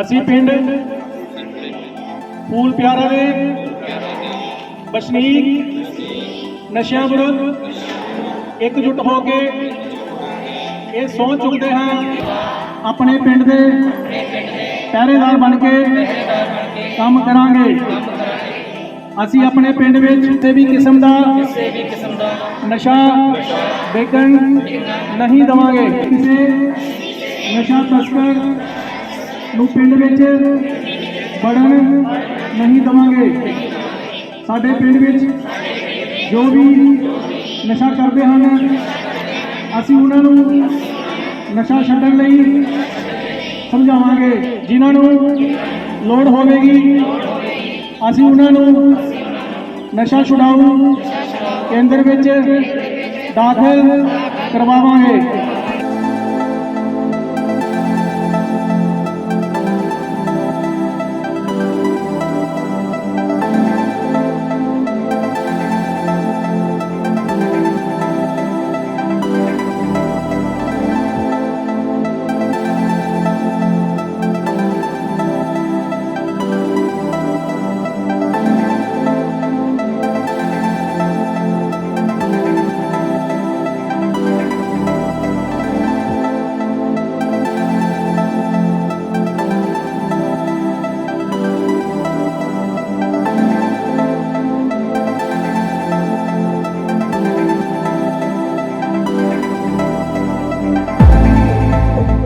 ਅਸੀਂ ਪਿੰਡ ਫੂਲ ਪਿਆਰਾ ਦੇ ਬਸ਼ਨੀਕ ਨਸ਼ਿਆਂ ਵਿਰੁੱਧ ਇਕਜੁੱਟ ਹੋ ਕੇ ਇਹ ਸਹੁੰ ਚੁੱਕਦੇ ਹਾਂ। ਆਪਣੇ ਪਿੰਡ ਦੇ ਪਹਿਰੇਦਾਰ ਬਣ ਕੇ ਕੰਮ ਕਰਾਂਗੇ। ਅਸੀਂ ਆਪਣੇ ਪਿੰਡ ਵਿੱਚ ਕਿਸੇ ਵੀ ਕਿਸਮ ਦਾ ਨਸ਼ਾ ਵੇਚਣ ਨਹੀਂ ਦਵਾਂਗੇ। ਕਿਸੇ ਨਸ਼ਾ ਤਸਕਰ ਨੂੰ ਪਿੰਡ ਵਿੱਚ ਵੜਨ ਨਹੀਂ ਦਵਾਂਗੇ। ਸਾਡੇ ਪਿੰਡ ਵਿੱਚ ਜੋ ਵੀ ਨਸ਼ਾ ਕਰਦੇ ਹਨ, ਅਸੀਂ ਉਹਨਾਂ ਨੂੰ ਨਸ਼ਾ ਛੱਡਣ ਲਈ ਸਮਝਾਵਾਂਗੇ। ਜਿਨ੍ਹਾਂ ਨੂੰ ਲੋੜ ਹੋਵੇਗੀ, ਅਸੀਂ ਉਹਨਾਂ ਨੂੰ ਨਸ਼ਾ ਛੁਡਾਊ ਕੇਂਦਰ ਵਿੱਚ ਦਾਖਲ ਕਰਵਾਵਾਂਗੇ।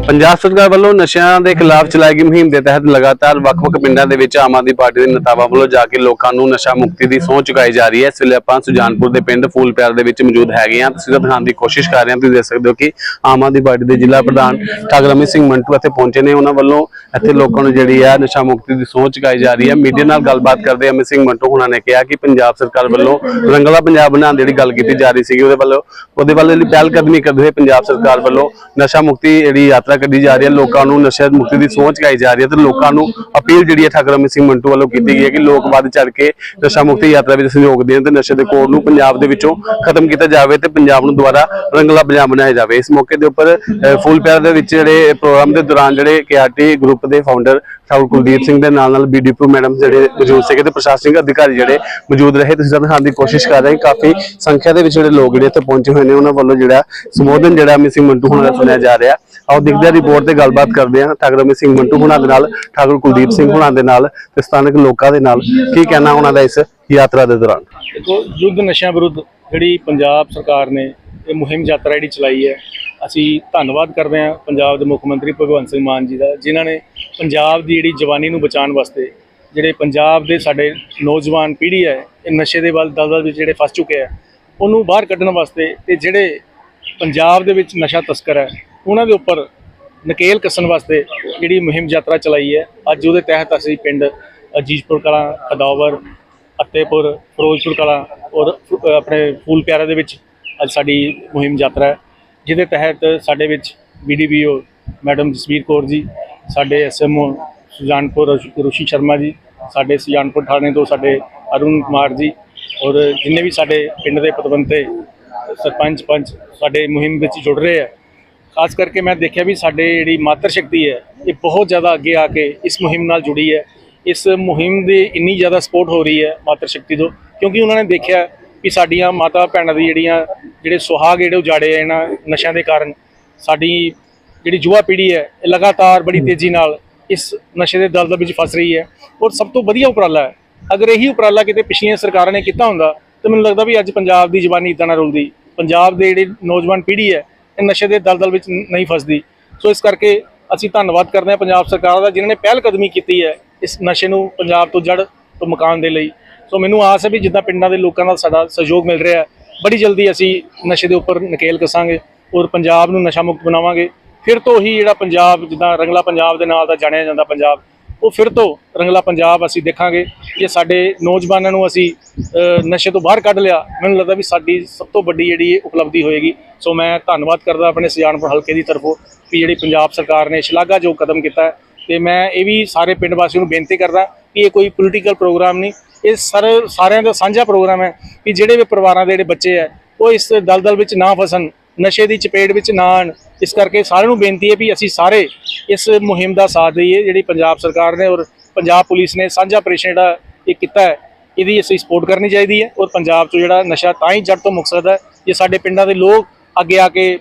ਪੰਜਾਬ ਸਰਕਾਰ ਵੱਲੋਂ ਨਸ਼ਿਆਂ ਦੇ ਖਿਲਾਫ ਚਲਾਈ ਗਈ ਮੁਹਿੰਮ ਦੇ ਤਹਿਤ ਲਗਾਤਾਰ ਵੱਖ-ਵੱਖ ਪਿੰਡਾਂ ਦੇ ਵਿੱਚ ਆਮ ਆਦਮੀ ਪਾਰਟੀ ਦੇ ਨੇਤਾਵਾਂ ਵੱਲੋਂ ਜਾ ਕੇ ਲੋਕਾਂ ਨੂੰ ਨਸ਼ਾ ਮੁਕਤੀ ਦੀ ਸਹੁੰ ਚੁਕਾਈ ਜਾ ਰਹੀ ਹੈ। ਇਸ ਵੇਲੇ ਆਪਾਂ ਸੁਜਾਨਪੁਰ ਦੇ ਪਿੰਡ ਫੂਲ ਦੇ ਵਿੱਚ ਮੌਜੂਦ ਹੈਗੇ ਹਾਂ। ਤੁਸੀਂ ਦਿਖਾਉਣ ਦੀ ਕੋਸ਼ਿਸ਼ ਕਰ ਰਹੇ ਹਾਂ। ਤੁਸੀਂ ਦੇਖ ਸਕਦੇ ਹੋ ਕਿ ਆਮ ਆਦਮੀ ਪਾਰਟੀ ਦੇ ਜ਼ਿਲ੍ਹਾ ਪ੍ਰਧਾਨ ਠਾਕਰ ਰਮੇਸ਼ ਸਿੰਘ ਮੰਟੂ ਇੱਥੇ ਪਹੁੰਚੇ ਨੇ। ਉਹਨਾਂ ਵੱਲੋਂ ਇੱਥੇ ਲੋਕਾਂ ਨੂੰ ਜਿਹੜੀ ਹੈ ਨਸ਼ਾ ਮੁਕਤੀ ਦੀ ਸਹੁੰ ਚੁਕਾਈ ਜਾ ਰਹੀ ਹੈ। ਮੀਡੀਆ ਨਾਲ ਗੱਲਬਾਤ ਕਰਦੇ ਅਮਿਤ ਸਿੰਘ ਮੰਟੂ ਉਹਨਾਂ ਨੇ ਕਿਹਾ ਕਿ ਪੰਜਾਬ ਸਰਕਾਰ ਵੱਲੋਂ ਰੰਗਲਾ ਪੰਜਾਬ ਬਣਾਉਣ ਦੀ ਜਿਹੜੀ ਗੱਲ ਕੀਤੀ ਜਾ ਰਹੀ ਸੀਗੀ, ਉਹਦੇ ਵੱਲੋਂ ਉਹਦੇ ਵੱਲ ਜਿਹੜੀ ਪਹਿਲ ਕਦਮੀ ਕਰਦੇ ਹੋਏ ਪੰਜਾਬ ਸਰਕਾਰ ਵੱਲੋਂ ਨਸ਼ਾ ਮੁਕਤੀ ਜਿਹੜੀ ਯਾਤਰਾ ਕੱਢੀ ਜਾ ਰਹੀ ਹੈ ਲੋਕਾਂ ਨੂੰ ਨਸ਼ਾ ਮੁਕਤੀ ਦੀ ਸੋਚ ਚੁਕਾਈ ਜਾ ਰਹੀ ਹੈ ਤੇ ਲੋਕਾਂ ਨੂੰ ਅਪੀਲ ਜਿਹੜੀ ਹੈ ਠਾਕਰ ਅਮਿਤ ਸਿੰਘ ਮੰਟੂ ਵੱਲੋਂ ਕੀਤੀ ਗਈ ਹੈ ਕਿ ਲੋਕ ਵੱਧ ਚੜ ਕੇ ਨਸ਼ਾ ਮੁਕਤੀ ਯਾਤਰਾ ਵਿੱਚ ਸਹਿਯੋਗ ਦੇਣ ਤੇ ਨਸ਼ੇ ਦੇ ਕੋੜ ਨੂੰ ਪੰਜਾਬ ਦੇ ਵਿੱਚੋਂ ਖਤਮ ਕੀਤਾ ਜਾਵੇ ਤੇ ਪੰਜਾਬ ਨੂੰ ਦੁਬਾਰਾ ਰੰਗਲਾ ਪੰਜਾਬ ਬਣਾਇਆ ਜਾਵੇ। ਇਸ ਮੌਕੇ ਦੇ ਉੱਪਰ ਅਹ, ਪਿਆਰ ਦੇ ਵਿੱਚ ਜਿਹੜੇ ਪ੍ਰੋਗਰਾਮ ਦੇ ਦੌਰਾਨ ਜਿਹੜੇ ਕੇਆਰਟੀ ਗਰੁੱਪ ਦੇ ਫਾਊਂਡਰ ਠਾਕੁਰ ਕੁਲਦੀਪ ਸਿੰਘ ਦੇ ਨਾਲ ਨਾਲ ਬੀਡੀਪੀ ਮੈਡਮ ਜਿਹੜੇ ਮੌਜੂਦ ਸੀਗੇ ਤੇ ਪ੍ਰਸ਼ਾਸਨਿਕ ਅਧਿਕਾਰੀ ਜਿਹੜੇ ਮੌਜੂਦ ਰਹੇ ਤੁਸੀਂ ਦਿਖਾਉਣ ਦੀ ਕੋਸ਼ਿਸ਼ ਕਰ ਰਹੇ ਕਾਫੀ ਸੰਖਿਆ ਦੇ ਵਿੱਚ ਜਿਹੜੇ ਲੋਕ ਜਿਹੜੇ ਇੱਥੇ ਪਹੁੰਚੇ ਹੋਏ ਨੇ ਉਹਨਾਂ ਵੱਲੋਂ ਜਿਹੜਾ ਸੰਬੋਧਨ ਜਿਹੜਾ ਅਮਿਤ ਸਿੰਘ ਮੰਟੂ ਹੁਣਾਂ ਦਾ ਸੁਣਿਆ ਜਾ ਰਿਹਾ। ਆਓ ਦੇਖਦੇ ਹਾਂ ਰਿਪੋਰਟ ਤੇ ਗੱਲਬਾਤ ਕਰਦੇ ਹਾਂ। ਠਾਕੁਰ ਅਮਿਤ ਸਿੰਘ ਮੰਟੂ ਹੁਣਾਂ ਦੇ ਨਾਲ ਠਾਕੁਰ ਕੁਲਦੀਪ ਸਿੰਘ ਹੁਣਾਂ ਦੇ ਨਾਲ ਤੇ ਸਥਾਨਕ ਲੋਕਾਂ ਦੇ ਨਾਲ। ਕੀ ਕਹਿਣਾ ਉਹਨਾਂ ਦਾ ਇਸ ਯਾਤਰਾ ਦੇ ਦੌਰਾਨ? ਦੇਖੋ ਯੁੱਧ ਨਸ਼ਿਆਂ ਵਿਰੁੱਧ ਜਿਹੜੀ ਪੰਜਾਬ ਸਰਕਾਰ ਨੇ ਇਹ ਮੁਹਿੰਮ ਯਾਤਰਾ ਜਿਹੜੀ ਚਲਾਈ ਹੈ ਅਸੀਂ ਧੰਨਵਾਦ ਕਰਦੇ ਹਾਂ ਪੰਜਾਬ ਦੇ ਮੁੱਖ ਮੰਤਰੀ ਭਗਵੰਤ ਸਿੰਘ ਮਾਨ ਜੀ ਦਾ ਜਿਨ੍ਹਾਂ ਨੇ ਪੰਜਾਬ ਦੀ ਜਿਹੜੀ ਜਵਾਨੀ ਨੂੰ ਬਚਾਉਣ ਵਾਸਤੇ ਜਿਹੜੇ ਪੰਜਾਬ ਦੇ ਸਾਡੇ ਨੌਜਵਾਨ ਪੀੜ੍ਹੀ ਹੈ ਇਹ ਨਸ਼ੇ ਦੇ ਵੱਲ ਦਲਦਲ ਵਿੱਚ ਜਿਹੜੇ ਫਸ ਚੁੱਕੇ ਆ ਉਹਨੂੰ ਬਾਹਰ ਕੱਢਣ ਵਾਸਤੇ ਤੇ ਜਿਹੜੇ ਪੰਜਾਬ ਦੇ ਵਿੱਚ ਨਸ਼ਾ ਤਸਕਰ ਹੈ ਉਹਨਾਂ ਦੇ ਉੱਪਰ ਨਕੇਲ ਕੱਸਣ ਵਾਸਤੇ ਜਿਹੜੀ ਮੁਹਿੰਮ ਯਾਤਰਾ ਚਲਾਈ ਹੈ, ਅੱਜ ਉਹਦੇ ਤਹਿਤ ਅਸੀਂ ਪਿੰਡ ਅਜੀਜਪੁਰ ਕਲਾਂ ਖਦੌਵਰ ਅੱਤੇਪੁਰ, ਫਿਰੋਜ਼ਪੁਰ ਕਲਾਂ ਔਰ ਆਪਣੇ ਫੂਲ ਪਿਆਰਾ ਦੇ ਵਿੱਚ ਅੱਜ ਸਾਡੀ ਮੁਹਿੰਮ ਯਾਤਰਾ ਹੈ। ਜਿਹਦੇ ਤਹਿਤ ਸਾਡੇ ਵਿੱਚ ਬੀਡੀਪੀਓ ਮੈਡਮ ਜਸਵੀਰ ਕੌਰ ਜੀ, ਸਾਡੇ ਐਸਐਮਓ ਸੁਜਾਨਪੁਰ ਰੁਸ਼ੀ ਸ਼ਰਮਾ ਜੀ, ਸਾਡੇ ਸੁਜਾਨਪੁਰ ਥਾਣੇ ਤੋਂ ਸਾਡੇ ਅਰੁਣ ਕੁਮਾਰ ਜੀ ਔਰ ਜਿੰਨੇ ਵੀ ਸਾਡੇ ਪਿੰਡ ਦੇ ਪਤਵੰਤੇ ਸਰਪੰਚ ਪੰਚ ਸਾਡੇ ਮੁਹਿੰਮ ਵਿੱਚ ਜੁੜ ਰਹੇ ਆ ਖਾਸ ਕਰਕੇ ਮੈਂ ਦੇਖਿਆ ਵੀ ਸਾਡੇ ਜਿਹੜੀ ਮਾਤਰ ਸ਼ਕਤੀ ਹੈ ਇਹ ਬਹੁਤ ਜ਼ਿਆਦਾ ਅੱਗੇ ਆ ਕੇ ਇਸ ਮੁਹਿੰਮ ਨਾਲ ਜੁੜੀ ਹੈ। ਇਸ ਮੁਹਿੰਮ ਦੀ ਇੰਨੀ ਜ਼ਿਆਦਾ ਸਪੋਰਟ ਹੋ ਰਹੀ ਹੈ ਮਾਤਰ ਸ਼ਕਤੀ ਤੋਂ ਕਿਉਂਕਿ ਉਹਨਾਂ ਨੇ ਦੇਖਿਆ ਕਿ ਸਾਡੀਆਂ ਮਾਤਾ ਭੈਣਾਂ ਦੀ ਜਿਹੜੀਆਂ ਜਿਹੜੇ ਸੁਹਾਗ ਜਿਹੜੇ ਉਜਾੜੇ ਆ ਇਹਨਾਂ ਨਸ਼ਿਆਂ ਦੇ ਕਾਰਨ ਸਾਡੀ ਜਿਹੜੀ ਯੁਵਾ ਪੀੜ੍ਹੀ ਹੈ ਇਹ ਲਗਾਤਾਰ ਬੜੀ ਤੇਜ਼ੀ ਨਾਲ ਇਸ ਨਸ਼ੇ ਦੇ ਦਲਦਲ ਵਿੱਚ ਫਸ ਰਹੀ ਹੈ ਔਰ ਸਭ ਤੋਂ ਵਧੀਆ ਉਪਰਾਲਾ ਹੈ। ਅਗਰ ਇਹੀ ਉਪਰਾਲਾ ਕਿਤੇ ਪਿਛਲੀਆਂ ਸਰਕਾਰਾਂ ਨੇ ਕੀਤਾ ਹੁੰਦਾ ਤਾਂ ਮੈਨੂੰ ਲੱਗਦਾ ਵੀ ਅੱਜ ਪੰਜਾਬ ਦੀ ਜਵਾਨੀ ਇਦਾਂ ਨਾ ਰੁਲਦੀ। ਪੰਜਾਬ ਦੇ ਜਿਹੜੇ ਨੌਜਵਾਨ ਪੀੜ੍ਹੀ ਹੈ ਨਸ਼ੇ ਦੇ ਦਲਦਲ ਵਿੱਚ ਨਹੀਂ ਫਸਦੀ। ਸੋ ਇਸ ਕਰਕੇ ਅਸੀਂ ਧੰਨਵਾਦ ਕਰਦੇ ਹਾਂ ਪੰਜਾਬ ਸਰਕਾਰ ਦਾ, ਜਿਨ੍ਹਾਂ ਨੇ ਪਹਿਲ ਕਦਮੀ ਕੀਤੀ ਹੈ ਇਸ ਨਸ਼ੇ ਨੂੰ ਪੰਜਾਬ ਤੋਂ ਜੜ ਤੋਂ ਮਕਾਨ ਦੇ ਲਈ। ਸੋ ਮੈਨੂੰ ਆਸ ਹੈ ਵੀ ਜਿੱਦਾਂ ਪਿੰਡਾਂ ਦੇ ਲੋਕਾਂ ਦਾ ਸਾਡਾ ਸਹਿਯੋਗ ਮਿਲ ਰਿਹਾ ਹੈ, ਬੜੀ ਜਲਦੀ ਅਸੀਂ ਨਸ਼ੇ ਦੇ ਉੱਪਰ ਨਕੇਲ ਕਸਾਂਗੇ ਔਰ ਪੰਜਾਬ ਨੂੰ ਨਸ਼ਾ ਮੁਕਤ ਬਣਾਵਾਂਗੇ। ਫਿਰ ਤੋਂ ਹੀ ਜਿਹੜਾ ਪੰਜਾਬ, ਜਿੱਦਾਂ ਰੰਗਲਾ ਪੰਜਾਬ ਦੇ ਨਾਲ ਦਾ ਜਾਣਿਆ ਜਾਂਦਾ ਪੰਜਾਬ ਉਹ ਫਿਰ ਤੋਂ ਰੰਗਲਾ ਪੰਜਾਬ ਅਸੀਂ ਦੇਖਾਂਗੇ ਜੇ ਸਾਡੇ ਨੌਜਵਾਨਾਂ ਨੂੰ ਅਸੀਂ ਨਸ਼ੇ ਤੋਂ ਬਾਹਰ ਕੱਢ ਲਿਆ। ਮੈਨੂੰ ਲੱਗਦਾ ਵੀ ਸਾਡੀ ਸਭ ਤੋਂ ਵੱਡੀ ਜਿਹੜੀ ਇਹ ਉਪਲਬਧੀ ਹੋਏਗੀ। ਸੋ ਮੈਂ ਧੰਨਵਾਦ ਕਰਦਾ ਆਪਣੇ ਸੁਜਾਨਪੁਰ ਹਲਕੇ ਦੀ ਤਰਫੋਂ ਵੀ ਜਿਹੜੀ ਪੰਜਾਬ ਸਰਕਾਰ ਨੇ ਸ਼ਲਾਘਾਯੋਗ ਕਦਮ ਕੀਤਾ ਹੈ। ਤੇ ਮੈਂ ਇਹ ਵੀ ਸਾਰੇ ਪਿੰਡ ਵਾਸੀਆਂ ਨੂੰ ਬੇਨਤੀ ਕਰਦਾ ਕਿ ਇਹ ਕੋਈ ਪੋਲੀਟੀਕਲ ਪ੍ਰੋਗਰਾਮ ਨਹੀਂ, ਇਹ ਸਰ, ਸਾਰਿਆਂ ਦਾ ਸਾਂਝਾ ਪ੍ਰੋਗਰਾਮ ਹੈ ਕਿ ਜਿਹੜੇ ਵੀ ਪਰਿਵਾਰਾਂ ਦੇ ਜਿਹੜੇ ਬੱਚੇ ਹੈ, ਉਹ ਇਸ ਦਲਦਲ ਵਿੱਚ ਨਾ ਫਸਣ। ਨਸ਼ੇ ਦੀ ਚਪੇਟ ਵਿੱਚ ਨਾ ਆਉਣ। ਇਸ ਕਰਕੇ ਸਾਰਿਆਂ ਨੂੰ ਬੇਨਤੀ ਹੈ ਵੀ ਅਸੀਂ ਸਾਰੇ ਇਸ ਮੁਹਿੰਮ ਦਾ ਸਾਥ ਦਈਏ, ਜਿਹੜੀ ਪੰਜਾਬ ਸਰਕਾਰ ਨੇ ਔਰ ਪੰਜਾਬ ਪੁਲਿਸ ਨੇ ਸਾਂਝਾ ਆਪਰੇਸ਼ਨ ਜਿਹੜਾ ਇਹ ਕੀਤਾ ਹੈ, ਇਹਦੀ ਅਸੀਂ ਸਪੋਰਟ ਕਰਨੀ ਚਾਹੀਦੀ ਹੈ ਔਰ ਪੰਜਾਬ 'ਚੋਂ ਜਿਹੜਾ ਨਸ਼ਾ ਤਾਂ ਹੀ ਜੜ ਤੋਂ ਮੁੱਕ ਸਕਦਾ ਜੇ ਸਾਡੇ ਪਿੰਡਾਂ ਦੇ ਲੋਕ ਅੱਗੇ ਆ ਕੇ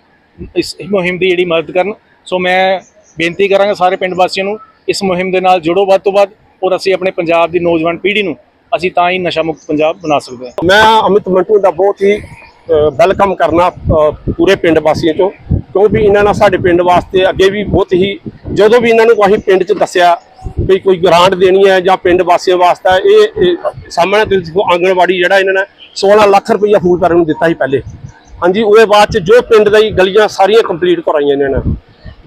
ਇਸ ਮੁਹਿੰਮ ਦੀ ਜਿਹੜੀ ਮਦਦ ਕਰਨ। ਸੋ ਮੈਂ ਬੇਨਤੀ ਕਰਾਂਗਾ ਸਾਰੇ ਪਿੰਡ ਵਾਸੀਆਂ ਨੂੰ, ਇਸ ਮੁਹਿੰਮ ਦੇ ਨਾਲ ਜੁੜੋ ਵੱਧ ਤੋਂ ਵੱਧ ਔਰ ਅਸੀਂ ਆਪਣੇ ਪੰਜਾਬ ਦੀ ਨੌਜਵਾਨ ਪੀੜ੍ਹੀ ਨੂੰ ਅਸੀਂ ਤਾਂ ਹੀ ਨਸ਼ਾ ਮੁਕਤ ਪੰਜਾਬ ਬਣਾ ਸਕਦੇ ਹਾਂ। ਮੈਂ ਅਮਿਤ ਮੰਟੂ ਦਾ ਬਹੁਤ ਹੀ ਵੈਲਕਮ ਕਰਨਾ ਪੂਰੇ ਪਿੰਡ ਵਾਸੀਆਂ ਚੋਂ ਕਿਉਂਕਿ ਇਹਨਾਂ ਨਾਲ ਸਾਡੇ ਪਿੰਡ ਵਾਸਤੇ ਅੱਗੇ ਵੀ ਬਹੁਤ ਹੀ, ਜਦੋਂ ਵੀ ਇਹਨਾਂ ਨੂੰ ਅਸੀਂ ਪਿੰਡ 'ਚ ਦੱਸਿਆ ਵੀ ਕੋਈ ਗ੍ਰਾਂਟ ਦੇਣੀ ਹੈ ਜਾਂ ਪਿੰਡ ਵਾਸੀਆਂ ਵਾਸਤੇ, ਇਹ ਇਹ ਸਾਹਮਣੇ ਤੁਸੀਂ ਦੇਖੋ ਆਂਗਣਵਾੜੀ ਜਿਹੜਾ ਇਹਨਾਂ ਨੇ 16 ਲੱਖ ਰੁਪਈਆ ਫੂਲ ਕਰਨ ਨੂੰ ਦਿੱਤਾ ਸੀ ਪਹਿਲੇ। ਹਾਂਜੀ, ਉਹਦੇ ਬਾਅਦ 'ਚ ਜੋ ਪਿੰਡ ਦੀ ਗਲੀਆਂ ਸਾਰੀਆਂ ਕੰਪਲੀਟ ਕਰਾਈਆਂ ਇਹਨਾਂ ਨੇ।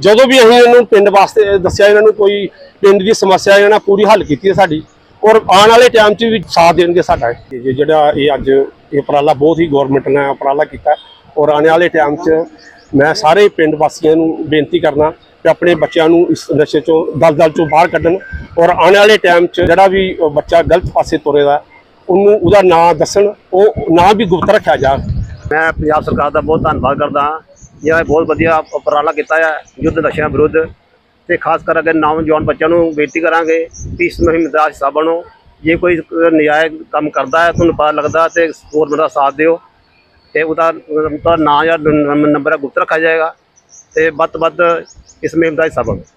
ਜਦੋਂ ਵੀ ਅਸੀਂ ਇਹਨਾਂ ਨੂੰ ਪਿੰਡ ਵਾਸਤੇ ਦੱਸਿਆ, ਇਹਨਾਂ ਨੂੰ ਕੋਈ ਪਿੰਡ ਦੀ ਸਮੱਸਿਆ ਇਹਨਾਂ ਪੂਰੀ ਹੱਲ ਕੀਤੀ ਹੈ ਸਾਡੀ ਔਰ ਆਉਣ ਵਾਲੇ ਟਾਈਮ 'ਚ ਵੀ ਸਾਥ ਦੇਣਗੇ ਸਾਡਾ ਜਿਹੜਾ ਇਹ ਅੱਜ ਇਹ ਉਪਰਾਲਾ ਬਹੁਤ ਹੀ ਗਵਰਨਮੈਂਟ ਨੇ ਉਪਰਾਲਾ ਕੀਤਾ ਔਰ ਆਉਣ ਵਾਲੇ ਟਾਈਮ 'ਚ ਮੈਂ ਸਾਰੇ ਪਿੰਡ ਵਾਸੀਆਂ ਨੂੰ ਬੇਨਤੀ ਕਰਨਾ ਕਿ ਆਪਣੇ ਬੱਚਿਆਂ ਨੂੰ ਇਸ ਨਸ਼ੇ 'ਚੋਂ, ਦਲਦਲ 'ਚੋਂ ਬਾਹਰ ਕੱਢਣ ਔਰ ਆਉਣ ਵਾਲੇ ਟਾਈਮ 'ਚ ਜਿਹੜਾ ਵੀ ਬੱਚਾ ਗਲਤ ਪਾਸੇ ਤੁਰੇਦਾ ਉਹਨੂੰ ਉਹਦਾ ਨਾਂ ਦੱਸਣ, ਉਹ ਨਾਂ ਵੀ ਗੁਪਤ ਰੱਖਿਆ ਜਾ ਮੈਂ ਪੰਜਾਬ ਸਰਕਾਰ ਦਾ ਬਹੁਤ ਧੰਨਵਾਦ ਕਰਦਾ ਹਾਂ। ਜਿਹੜਾ ਬਹੁਤ ਵਧੀਆ ਉਪਰਾਲਾ ਕੀਤਾ ਹੈ ਯੁੱਧ ਨਸ਼ਿਆਂ ਵਿਰੁੱਧ। ਤੇ ਖਾਸ ਕਰਕੇ ਨੌਜਵਾਨ ਬੱਚਿਆਂ ਨੂੰ ਬੇਨਤੀ ਕਰਾਂਗੇ ਕਿ ਇਸ ਮੁਹਿੰਮ ਦਾ ਹਿੱਸਾ ਬਣੋ। ਜੇ ਕੋਈ ਨਜਾਇਜ਼ ਕੰਮ ਕਰਦਾ ਹੈ, ਤੁਹਾਨੂੰ ਪਤਾ ਲੱਗਦਾ ਤੇ ਹੋਰ ਦਾ ਸਾਥ ਦਿਓ ਤੇ ਉਹਦਾ ਉਹਦਾ ਨਾਂ ਜਾਂ ਨੰਬਰ ਗੁਪਤ ਰੱਖਿਆ ਜਾਏਗਾ ਤੇ ਵੱਧ ਤੋਂ ਵੱਧ ਇਸ ਮੁਹਿੰਮ ਦਾ ਹਿੱਸਾ ਬਣੋ।